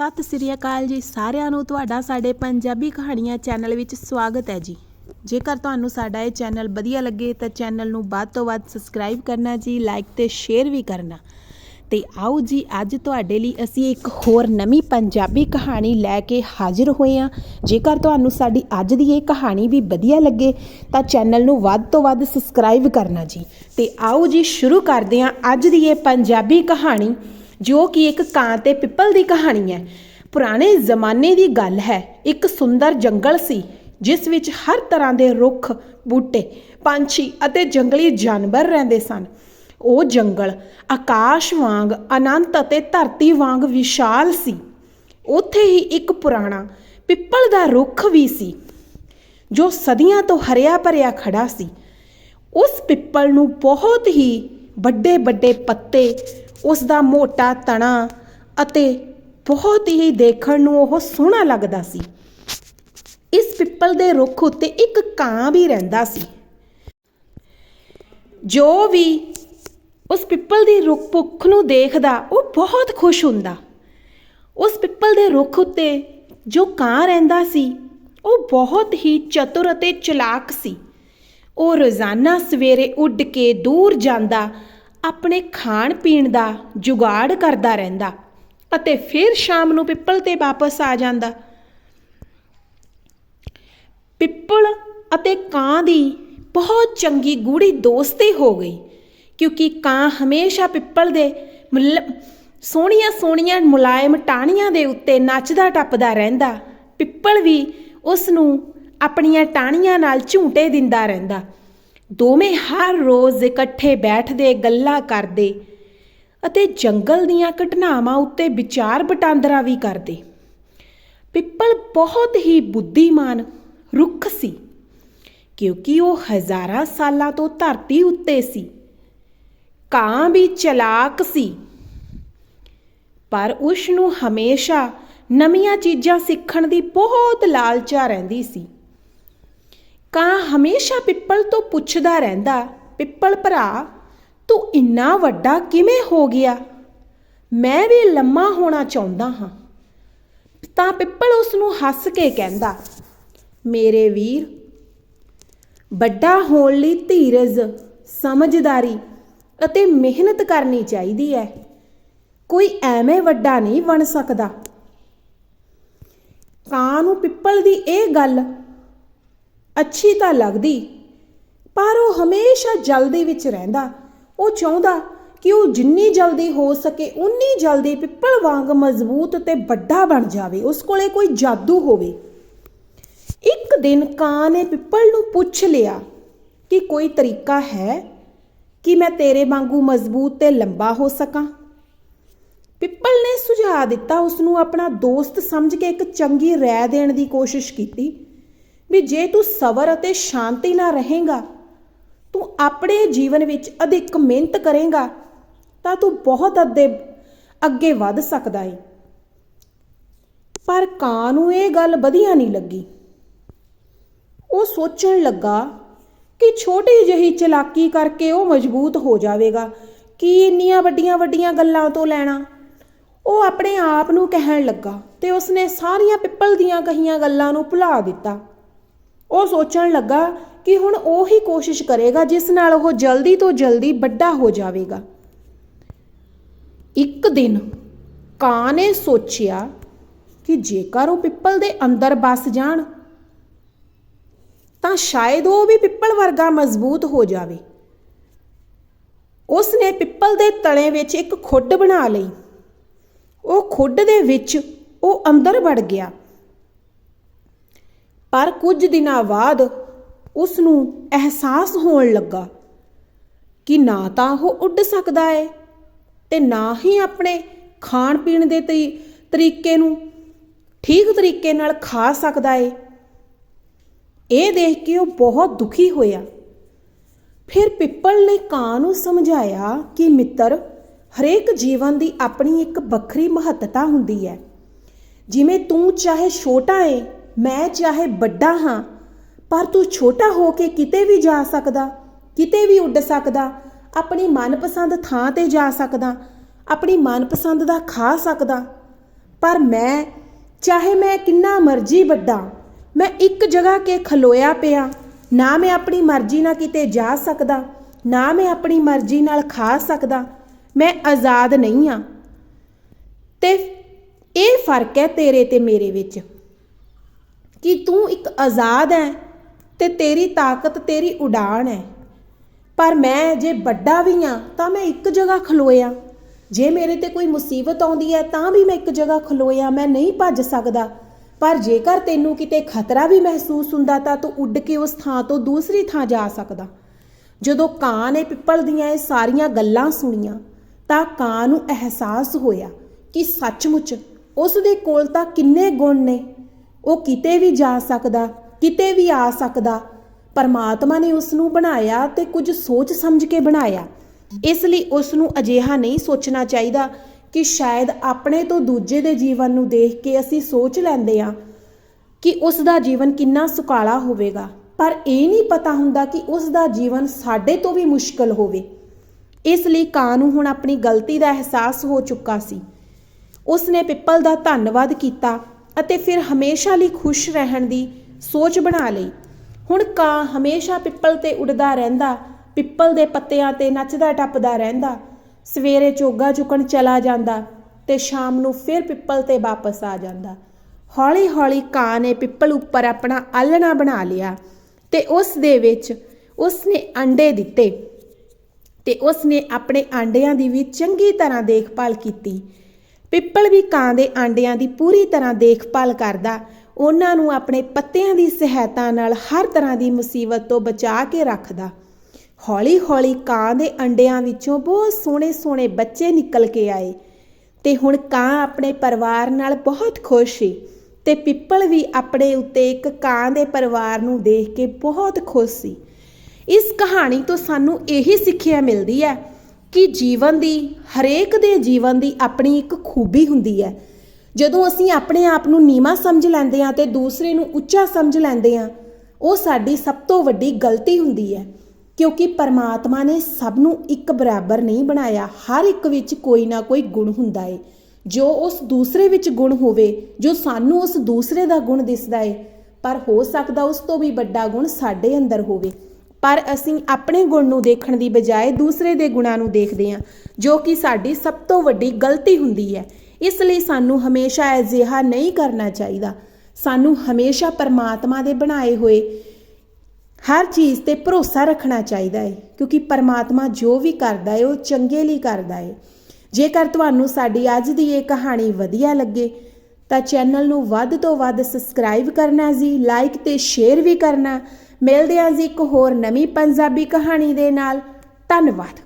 ਸਤਿ ਸ੍ਰੀ ਅਕਾਲ ਜੀ ਸਾਰਿਆਂ ਨੂੰ। ਤੁਹਾਡਾ ਸਾਡੇ ਪੰਜਾਬੀ ਕਹਾਣੀਆਂ ਚੈਨਲ ਵਿੱਚ ਸਵਾਗਤ ਹੈ ਜੀ। ਜੇਕਰ ਤੁਹਾਨੂੰ ਸਾਡਾ ਇਹ ਚੈਨਲ ਵਧੀਆ ਲੱਗੇ ਤਾਂ ਚੈਨਲ ਨੂੰ ਵੱਧ ਤੋਂ ਵੱਧ ਸਬਸਕ੍ਰਾਈਬ ਕਰਨਾ ਜੀ, ਲਾਈਕ ਤੇ ਸ਼ੇਅਰ ਵੀ ਕਰਨਾ। ਤੇ ਆਓ ਜੀ, ਅੱਜ ਤੁਹਾਡੇ ਲਈ ਅਸੀਂ ਇੱਕ ਹੋਰ ਨਵੀਂ ਪੰਜਾਬੀ ਕਹਾਣੀ ਲੈ ਕੇ ਹਾਜ਼ਰ ਹੋਏ ਹਾਂ। ਜੇਕਰ ਤੁਹਾਨੂੰ ਸਾਡੀ ਅੱਜ ਦੀ ਇਹ ਕਹਾਣੀ ਵੀ ਵਧੀਆ ਲੱਗੇ ਤਾਂ ਚੈਨਲ ਨੂੰ ਵੱਧ ਤੋਂ ਵੱਧ ਸਬਸਕ੍ਰਾਈਬ ਕਰਨਾ ਜੀ। ਤੇ ਆਓ ਜੀ, ਸ਼ੁਰੂ ਕਰਦੇ ਹਾਂ ਅੱਜ ਦੀ ਇਹ ਪੰਜਾਬੀ ਕਹਾਣੀ। ਜੋ ਕਿ ਇੱਕ ਕਾਂ ਤੇ ਪਿੱਪਲ ਦੀ ਕਹਾਣੀ ਹੈ। ਪੁਰਾਣੇ ਜ਼ਮਾਨੇ ਦੀ ਗੱਲ ਹੈ, ਇੱਕ ਸੁੰਦਰ ਜੰਗਲ ਸੀ, ਜਿਸ ਵਿੱਚ ਹਰ ਤਰ੍ਹਾਂ ਦੇ ਰੁੱਖ, ਬੂਟੇ, ਪੰਛੀ ਅਤੇ ਜੰਗਲੀ ਜਾਨਵਰ ਰਹਿੰਦੇ ਸਨ। ਉਹ ਜੰਗਲ ਆਕਾਸ਼ ਵਾਂਗ ਅਨੰਤ ਅਤੇ ਧਰਤੀ ਵਾਂਗ ਵਿਸ਼ਾਲ ਸੀ। ਉੱਥੇ ਹੀ ਇੱਕ ਪੁਰਾਣਾ ਪਿੱਪਲ ਦਾ ਰੁੱਖ ਵੀ ਸੀ, ਜੋ ਸਦੀਆਂ ਤੋਂ ਹਰਿਆ ਭਰਿਆ ਖੜਾ ਸੀ। ਉਸ ਪਿੱਪਲ ਨੂੰ ਬਹੁਤ ਹੀ ਵੱਡੇ ਵੱਡੇ ਪੱਤੇ ਉਸ ਦਾ ਮੋਟਾ ਤਣਾ ਅਤੇ ਬਹੁਤ ਹੀ ਦੇਖਣ ਨੂੰ ਉਹ ਸੋਹਣਾ ਲੱਗਦਾ ਸੀ। ਇਸ ਪਿੱਪਲ ਦੇ ਰੁੱਖ ਉੱਤੇ ਇੱਕ ਕਾਂ ਵੀ ਰਹਿੰਦਾ ਸੀ। ਜੋ ਵੀ ਉਸ ਪਿੱਪਲ ਦੀ ਰੁੱਖ ਭੁੱਖ ਨੂੰ ਦੇਖਦਾ, ਉਹ ਬਹੁਤ ਖੁਸ਼ ਹੁੰਦਾ। ਉਸ ਪਿੱਪਲ ਦੇ ਰੁੱਖ ਉੱਤੇ ਜੋ ਕਾਂ ਰਹਿੰਦਾ ਸੀ, ਉਹ ਬਹੁਤ ਹੀ ਚਤੁਰ ਅਤੇ ਚਲਾਕ ਸੀ। ਉਹ ਰੋਜ਼ਾਨਾ ਸਵੇਰੇ ਉੱਡ ਕੇ ਦੂਰ ਜਾਂਦਾ ਆਪਣੇ ਖਾਣ ਪੀਣ ਦਾ ਜੁਗਾੜ ਕਰਦਾ ਰਹਿੰਦਾ ਅਤੇ ਫਿਰ ਸ਼ਾਮ ਨੂੰ ਪਿੱਪਲ ਤੇ ਵਾਪਸ ਆ ਜਾਂਦਾ। ਪਿੱਪਲ ਅਤੇ ਕਾਂ ਦੀ ਬਹੁਤ ਚੰਗੀ ਗੂੜੀ ਦੋਸਤੀ ਹੋ ਗਈ, ਕਿਉਂਕਿ ਕਾਂ ਹਮੇਸ਼ਾ ਪਿੱਪਲ ਦੇ ਮੁਲ- ਸੋਹਣੀਆਂ ਸੋਹਣੀਆਂ ਮੁਲਾਇਮ ਟਾਹਣੀਆਂ ਦੇ ਉੱਤੇ ਨੱਚਦਾ ਟੱਪਦਾ ਰਹਿੰਦਾ। ਪਿੱਪਲ ਵੀ ਉਸ ਨੂੰ ਆਪਣੀਆਂ ਟਾਹਣੀਆਂ ਨਾਲ ਝੂਟੇ ਦਿੰਦਾ ਰਹਿੰਦਾ। ਦੋਵੇਂ ਹਰ ਰੋਜ਼ ਇਕੱਠੇ ਬੈਠਦੇ, ਗੱਲਾਂ ਕਰਦੇ ਅਤੇ ਜੰਗਲ ਦੀਆਂ ਘਟਨਾਵਾਂ ਉੱਤੇ ਵਿਚਾਰ ਵਟਾਂਦਰਾ ਵੀ ਕਰਦੇ। ਪਿੱਪਲ ਬਹੁਤ ਹੀ ਬੁੱਧੀਮਾਨ, ਰੁੱਖ ਸੀ, ਕਿਉਂਕਿ ਉਹ ਹਜ਼ਾਰਾਂ ਸਾਲਾਂ ਤੋਂ ਧਰਤੀ ਉੱਤੇ ਸੀ। ਕਾਂ ਵੀ ਚਲਾਕ ਸੀ। ਪਰ ਉਸ ਨੂੰ ਹਮੇਸ਼ਾ ਨਵੀਆਂ ਚੀਜ਼ਾਂ ਸਿੱਖਣ ਦੀ ਬਹੁਤ ਲਾਲਚਾ ਰਹਿੰਦੀ ਸੀ। ਕਾਂ ਹਮੇਸ਼ਾ ਪਿੱਪਲ ਤੋਂ ਪੁੱਛਦਾ ਰਹਿੰਦਾ, ਪਿੱਪਲ ਭਰਾ, ਤੂੰ ਇੰਨਾ ਵੱਡਾ ਕਿਵੇਂ ਹੋ ਗਿਆ? ਮੈਂ ਵੀ ਲੰਮਾ ਹੋਣਾ ਚਾਹੁੰਦਾ ਹਾਂ। ਤਾਂ ਪਿੱਪਲ ਉਸ ਨੂੰ ਹੱਸ ਕੇ ਕਹਿੰਦਾ, ਮੇਰੇ ਵੀਰ, ਵੱਡਾ ਹੋਣ ਲਈ ਧੀਰਜ, ਸਮਝਦਾਰੀ ਅਤੇ ਮਿਹਨਤ ਕਰਨੀ ਚਾਹੀਦੀ ਹੈ। ਕੋਈ ਐਵੇਂ ਵੱਡਾ ਨਹੀਂ ਬਣ ਸਕਦਾ ਕਾਂ ਨੂੰ ਪਿੱਪਲ ਦੀ ਇਹ ਗੱਲ ਅੱਛੀ ਤਾਂ ਲੱਗਦੀ, ਪਰ ਉਹ ਹਮੇਸ਼ਾ ਜਲਦੀ ਵਿੱਚ ਰਹਿੰਦਾ। ਉਹ ਚਾਹੁੰਦਾ ਕਿ ਉਹ ਜਿੰਨੀ ਜਲਦੀ ਹੋ ਸਕੇ, ਉਨੀ ਜਲਦੀ ਪਿੱਪਲ ਵਾਂਗ ਮਜ਼ਬੂਤ ਤੇ ਵੱਡਾ ਬਣ ਜਾਵੇ, ਉਸ ਕੋਲੇ ਕੋਈ ਜਾਦੂ ਹੋਵੇ। ਇੱਕ ਦਿਨ ਕਾਂ ਨੇ ਪਿੱਪਲ ਨੂੰ ਪੁੱਛ ਲਿਆ ਕਿ ਕੋਈ ਤਰੀਕਾ ਹੈ ਕਿ ਮੈਂ ਤੇਰੇ ਵਾਂਗੂ ਮਜ਼ਬੂਤ ਤੇ ਲੰਬਾ ਹੋ ਸਕਾਂ? ਪਿੱਪਲ ਨੇ ਸੁਝਾਅ ਦਿੱਤਾ ਉਸ ਨੂੰ ਆਪਣਾ ਦੋਸਤ ਸਮਝ ਕੇ ਇੱਕ ਚੰਗੀ ਰਾਏ ਦੇਣ ਦੀ ਕੋਸ਼ਿਸ਼ ਕੀਤੀ। ਵੀ ਜੇ ਤੂੰ ਸਬਰ ਅਤੇ ਸ਼ਾਂਤੀ ਨਾਲ ਰਹੇਗਾ, ਤੂੰ ਆਪਣੇ ਜੀਵਨ ਵਿੱਚ ਅਧਿਕ ਮਿਹਨਤ ਕਰੇਗਾ, ਤਾਂ ਤੂੰ ਬਹੁਤ ਅੱਦੇ ਅੱਗੇ ਵੱਧ ਸਕਦਾ ਹੈ ਪਰ ਕਾਂ ਨੂੰ ਇਹ ਗੱਲ ਵਧੀਆ ਨਹੀਂ ਲੱਗੀ। ਉਹ ਸੋਚਣ ਲੱਗਾ ਕਿ ਛੋਟੀ ਜਿਹੀ ਚਲਾਕੀ ਕਰਕੇ ਉਹ ਮਜ਼ਬੂਤ ਹੋ ਜਾਵੇਗਾ, ਕੀ ਇੰਨੀਆਂ ਵੱਡੀਆਂ ਵੱਡੀਆਂ ਗੱਲਾਂ ਤੋਂ ਲੈਣਾ। ਉਹ ਆਪਣੇ ਆਪ ਨੂੰ ਕਹਿਣ ਲੱਗਾ ਤੇ ਉਸਨੇ ਸਾਰੀਆਂ ਪਿੱਪਲ ਦੀਆਂ ਕਹੀਆਂ ਗੱਲਾਂ ਨੂੰ ਭੁਲਾ ਦਿੱਤਾ। ਉਹ ਸੋਚਣ ਲੱਗਾ ਕਿ ਹੁਣ ਉਹ ਹੀ ਕੋਸ਼ਿਸ਼ ਕਰੇਗਾ ਜਿਸ ਨਾਲ ਉਹ ਜਲਦੀ ਤੋਂ ਜਲਦੀ ਵੱਡਾ ਹੋ ਜਾਵੇਗਾ। ਇੱਕ ਦਿਨ ਕਾਂ ਨੇ ਸੋਚਿਆ ਕਿ ਜੇਕਰ ਉਹ ਪਿੱਪਲ ਦੇ ਅੰਦਰ ਵੱਸ ਜਾਣ, ਤਾਂ ਸ਼ਾਇਦ ਉਹ ਵੀ ਪਿੱਪਲ ਵਰਗਾ ਮਜ਼ਬੂਤ ਹੋ ਜਾਵੇ। ਉਸ ਨੇ ਪਿੱਪਲ ਦੇ ਤਣੇ ਵਿੱਚ ਇੱਕ ਖੁੱਡ ਬਣਾ ਲਈ। ਉਹ ਖੁੱਡ ਦੇ ਵਿੱਚ ਉਹ ਅੰਦਰ ਵੜ ਗਿਆ। ਪਰ ਕੁਝ ਦਿਨਾਂ ਬਾਅਦ ਉਸ ਨੂੰ ਅਹਿਸਾਸ ਹੋਣ ਲੱਗਾ ਕਿ ਨਾ ਤਾਂ ਉਹ ਉੱਡ ਸਕਦਾ ਹੈ ਤੇ ਨਾ ਹੀ ਆਪਣੇ ਖਾਣ ਪੀਣ ਦੇ ਤਰੀ- ਤਰੀਕੇ ਨੂੰ ਠੀਕ ਤਰੀਕੇ ਨਾਲ ਖਾ ਸਕਦਾ ਏ। ਇਹ ਦੇਖ ਕੇ ਉਹ ਬਹੁਤ ਦੁਖੀ ਹੋਇਆ। ਫਿਰ ਪਿੱਪਲ ਨੇ ਕਾਂ ਨੂੰ ਸਮਝਾਇਆ ਕਿ ਮਿੱਤਰ, ਹਰੇਕ ਜੀਵਨ ਦੀ ਆਪਣੀ ਇੱਕ ਵੱਖਰੀ ਮਹੱਤਤਾ ਹੁੰਦੀ ਹੈ। ਜਿਵੇਂ ਤੂੰ ਚਾਹੇ ਛੋਟਾ ਏ ਮੈਂ ਚਾਹੇ ਵੱਡਾ ਹਾਂ, ਪਰ ਤੂੰ ਛੋਟਾ ਹੋ ਕੇ ਕਿਤੇ ਵੀ ਜਾ ਸਕਦਾ, ਕਿਤੇ ਵੀ ਉੱਡ ਸਕਦਾ, ਆਪਣੀ ਮਨਪਸੰਦ ਥਾਂ ਤੇ ਜਾ ਸਕਦਾ, ਆਪਣੀ ਮਨਪਸੰਦ ਦਾ ਖਾ ਸਕਦਾ। ਪਰ ਮੈਂ, ਚਾਹੇ ਮੈਂ ਕਿੰਨਾ ਮਰਜ਼ੀ ਵੱਡਾ, ਮੈਂ ਇੱਕ ਜਗ੍ਹਾ ਕੇ ਖਲੋਇਆ ਪਿਆ, ਨਾ ਮੈਂ ਆਪਣੀ ਮਰਜ਼ੀ ਨਾਲ ਕਿਤੇ ਜਾ ਸਕਦਾ, ਨਾ ਮੈਂ ਆਪਣੀ ਮਰਜ਼ੀ ਨਾਲ ਖਾ ਸਕਦਾ, ਮੈਂ ਆਜ਼ਾਦ ਨਹੀਂ ਆ ਤੇ ਇਹ ਫ਼ਰਕ ਹੈ ਤੇਰੇ ਤੇ ਮੇਰੇ ਵਿੱਚ। ਕਿ ਤੂੰ ਇੱਕ ਆਜ਼ਾਦ ਹੈ ਤੇ ਤੇਰੀ ਤਾਕਤ ਤੇਰੀ ਉਡਾਨ ਹੈ ਪਰ ਮੈਂ ਜੇ ਵੱਡਾ ਵੀ ਆ, ਤਾਂ ਮੈਂ ਇੱਕ ਜਗ੍ਹਾ ਖਲੋਇਆ। ਜੇ ਮੇਰੇ ਤੇ ਕੋਈ ਮੁਸੀਬਤ ਆਉਂਦੀ ਹੈ ਤਾਂ ਵੀ ਮੈਂ ਇੱਕ ਜਗ੍ਹਾ ਖਲੋਇਆ, ਮੈਂ ਨਹੀਂ ਭੱਜ ਸਕਦਾ। ਪਰ ਜੇਕਰ ਤੈਨੂੰ ਕਿਤੇ ਖਤਰਾ ਵੀ ਮਹਿਸੂਸ ਹੁੰਦਾ, ਤਾਂ ਤੂੰ ਉੱਡ ਕੇ ਉਸ ਥਾਂ ਤੋਂ ਦੂਸਰੀ ਥਾਂ ਜਾ ਸਕਦਾ। ਜਦੋਂ ਕਾਂ ਨੇ ਪਿੱਪਲ ਦੀਆਂ ਇਹ ਸਾਰੀਆਂ ਗੱਲਾਂ ਸੁਣੀਆਂ, ਤਾਂ ਕਾਂ ਨੂੰ ਅਹਿਸਾਸ ਹੋਇਆ ਕਿ ਸੱਚਮੁੱਚ ਉਸ ਦੇ ਕੋਲ ਤਾਂ ਕਿੰਨੇ ਗੁਣ ਨੇ। ਉਹ ਕਿਤੇ ਵੀ ਜਾ ਸਕਦਾ, ਕਿਤੇ ਵੀ ਆ ਸਕਦਾ। ਪਰਮਾਤਮਾ ਨੇ ਉਸ ਨੂੰ ਬਣਾਇਆ ਤੇ ਕੁਝ ਸੋਚ ਸਮਝ ਕੇ ਬਣਾਇਆ। ਇਸ ਲਈ ਉਸ ਨੂੰ ਅਜਿਹਾ ਨਹੀਂ ਸੋਚਣਾ ਚਾਹੀਦਾ ਕਿ ਸ਼ਾਇਦ ਆਪਣੇ ਤੋਂ ਦੂਜੇ ਦੇ ਜੀਵਨ ਨੂੰ ਦੇਖ ਕੇ ਅਸੀਂ ਸੋਚ ਲੈਂਦੇ ਆ ਕਿ ਉਸ ਦਾ ਜੀਵਨ ਕਿੰਨਾ ਸੁਕਾਲਾ ਹੋਵੇਗਾ। ਪਰ ਇਹ ਨਹੀਂ ਪਤਾ ਹੁੰਦਾ ਕਿ ਉਸ ਦਾ ਜੀਵਨ ਸਾਡੇ ਤੋਂ ਵੀ ਮੁਸ਼ਕਲ ਹੋਵੇ। ਇਸ ਲਈ ਕਾਂ ਨੂੰ ਹੁਣ ਆਪਣੀ ਗਲਤੀ ਦਾ ਅਹਿਸਾਸ ਹੋ ਚੁੱਕਾ ਸੀ। ਉਸ ਨੇ ਪਿੱਪਲ ਦਾ ਧੰਨਵਾਦ ਕੀਤਾ ਅਤੇ ਫਿਰ ਹਮੇਸ਼ਾ ਲਈ ਖੁਸ਼ ਰਹਿਣ ਦੀ ਸੋਚ ਬਣਾ ਲਈ। ਹੁਣ ਕਾਂ ਹਮੇਸ਼ਾ ਪਿੱਪਲ ਤੇ ਉੱਡਦਾ ਰਹਿੰਦਾ, ਪਿੱਪਲ ਦੇ ਪੱਤਿਆਂ ਤੇ ਨੱਚਦਾ ਟੱਪਦਾ ਰਹਿੰਦਾ। ਸਵੇਰੇ ਚੋਗਾ ਚੁੱਕਣ ਚਲਾ ਜਾਂਦਾ ਤੇ ਸ਼ਾਮ ਨੂੰ ਫਿਰ ਪਿੱਪਲ ਤੇ ਵਾਪਸ ਆ ਜਾਂਦਾ। ਹੌਲੀ-ਹੌਲੀ ਕਾਂ ਨੇ ਪਿੱਪਲ ਉੱਪਰ ਆਪਣਾ ਆਲਣਾ ਬਣਾ ਲਿਆ ਤੇ ਉਸ ਦੇ ਵਿੱਚ ਉਸ ਨੇ ਅੰਡੇ ਦਿੱਤੇ ਤੇ ਉਸ ਨੇ ਆਪਣੇ ਆਂਡਿਆਂ ਦੀ ਵੀ ਚੰਗੀ ਤਰ੍ਹਾਂ ਦੇਖਭਾਲ ਕੀਤੀ। ਪਿੱਪਲ ਵੀ ਕਾਂ ਦੇ ਆਂਡਿਆਂ ਦੀ ਪੂਰੀ ਤਰ੍ਹਾਂ ਦੇਖਭਾਲ ਕਰਦਾ, ਉਹਨਾਂ ਨੂੰ ਆਪਣੇ ਪੱਤਿਆਂ ਦੀ ਸਹਾਇਤਾ ਨਾਲ ਹਰ ਤਰ੍ਹਾਂ ਦੀ ਮੁਸੀਬਤ ਤੋਂ ਬਚਾ ਕੇ ਰੱਖਦਾ। ਹੌਲੀ-ਹੌਲੀ ਕਾਂ ਦੇ ਅੰਡਿਆਂ ਵਿੱਚੋਂ ਬਹੁਤ ਸੋਹਣੇ-ਸੋਹਣੇ ਬੱਚੇ ਨਿਕਲ ਕੇ ਆਏ ਤੇ ਹੁਣ ਕਾਂ ਆਪਣੇ ਪਰਿਵਾਰ ਨਾਲ ਬਹੁਤ ਖੁਸ਼ ਸੀ ਤੇ ਪਿੱਪਲ ਵੀ ਆਪਣੇ ਉੱਤੇ ਇੱਕ ਕਾਂ ਦੇ ਪਰਿਵਾਰ ਨੂੰ ਦੇਖ ਕੇ ਬਹੁਤ ਖੁਸ਼ ਸੀ। ਇਸ ਕਹਾਣੀ ਤੋਂ ਸਾਨੂੰ ਇਹੀ ਸਿੱਖਿਆ ਮਿਲਦੀ ਹੈ ਕਿ ਜੀਵਨ ਦੀ, ਹਰੇਕ ਦੇ ਜੀਵਨ ਦੀ ਆਪਣੀ ਇੱਕ ਖੂਬੀ ਹੁੰਦੀ ਹੈ। ਜਦੋਂ ਅਸੀਂ ਆਪਣੇ ਆਪ ਨੂੰ ਨੀਵਾਂ ਸਮਝ ਲੈਂਦੇ ਹਾਂ ਤੇ ਦੂਸਰੇ ਨੂੰ ਉੱਚਾ ਸਮਝ ਲੈਂਦੇ ਹਾਂ, ਉਹ ਸਾਡੀ ਸਭ ਤੋਂ ਵੱਡੀ ਗਲਤੀ ਹੁੰਦੀ ਹੈ। ਕਿਉਂਕਿ ਪਰਮਾਤਮਾ ਨੇ ਸਭ ਨੂੰ ਇੱਕ ਬਰਾਬਰ ਨਹੀਂ ਬਣਾਇਆ, ਹਰ ਇੱਕ ਵਿੱਚ ਕੋਈ ਨਾ ਕੋਈ ਗੁਣ ਹੁੰਦਾ ਹੈ ਜੋ ਉਸ ਦੂਸਰੇ ਵਿੱਚ ਗੁਣ ਹੋਵੇ, ਜੋ ਸਾਨੂੰ ਉਸ ਦੂਸਰੇ ਦਾ ਗੁਣ ਦਿਸਦਾ ਏ, ਪਰ ਹੋ ਸਕਦਾ ਉਸ ਤੋਂ ਵੀ ਵੱਡਾ ਗੁਣ ਸਾਡੇ ਅੰਦਰ ਹੋਵੇ। ਪਰ ਅਸੀਂ ਆਪਣੇ ਗੁਣ ਨੂੰ ਦੇਖਣ ਦੀ ਬਜਾਏ ਦੂਸਰੇ ਦੇ ਗੁਣਾਂ ਨੂੰ ਦੇਖਦੇ ਹਾਂ, ਜੋ ਕਿ ਸਾਡੀ ਸਭ ਤੋਂ ਵੱਡੀ ਗਲਤੀ ਹੁੰਦੀ ਹੈ। ਇਸ ਲਈ ਸਾਨੂੰ ਹਮੇਸ਼ਾ ਅਜਿਹਾ ਨਹੀਂ ਕਰਨਾ ਚਾਹੀਦਾ। ਸਾਨੂੰ ਹਮੇਸ਼ਾ ਪਰਮਾਤਮਾ ਦੇ ਬਣਾਏ ਹੋਏ ਹਰ ਚੀਜ਼ ਤੇ ਭਰੋਸਾ ਰੱਖਣਾ ਚਾਹੀਦਾ ਹੈ, ਕਿਉਂਕਿ ਪਰਮਾਤਮਾ ਜੋ ਵੀ ਕਰਦਾ ਹੈ, ਉਹ ਚੰਗੇ ਲਈ ਕਰਦਾ ਹੈ। ਜੇਕਰ ਤੁਹਾਨੂੰ ਸਾਡੀ ਅੱਜ ਦੀ ਇਹ ਕਹਾਣੀ ਵਧੀਆ ਲੱਗੇ, ਤਾਂ ਚੈਨਲ ਨੂੰ ਵੱਧ ਤੋਂ ਵੱਧ ਸਬਸਕ੍ਰਾਈਬ ਕਰਨਾ ਜੀ ਲਾਈਕ ਤੇ ਸ਼ੇਅਰ ਵੀ ਕਰਨਾ ਮਿਲਦੇ ਹਾਂ ਜੀ ਇੱਕ ਹੋਰ ਨਵੀਂ ਪੰਜਾਬੀ ਕਹਾਣੀ ਦੇ ਨਾਲ। ਧੰਨਵਾਦ।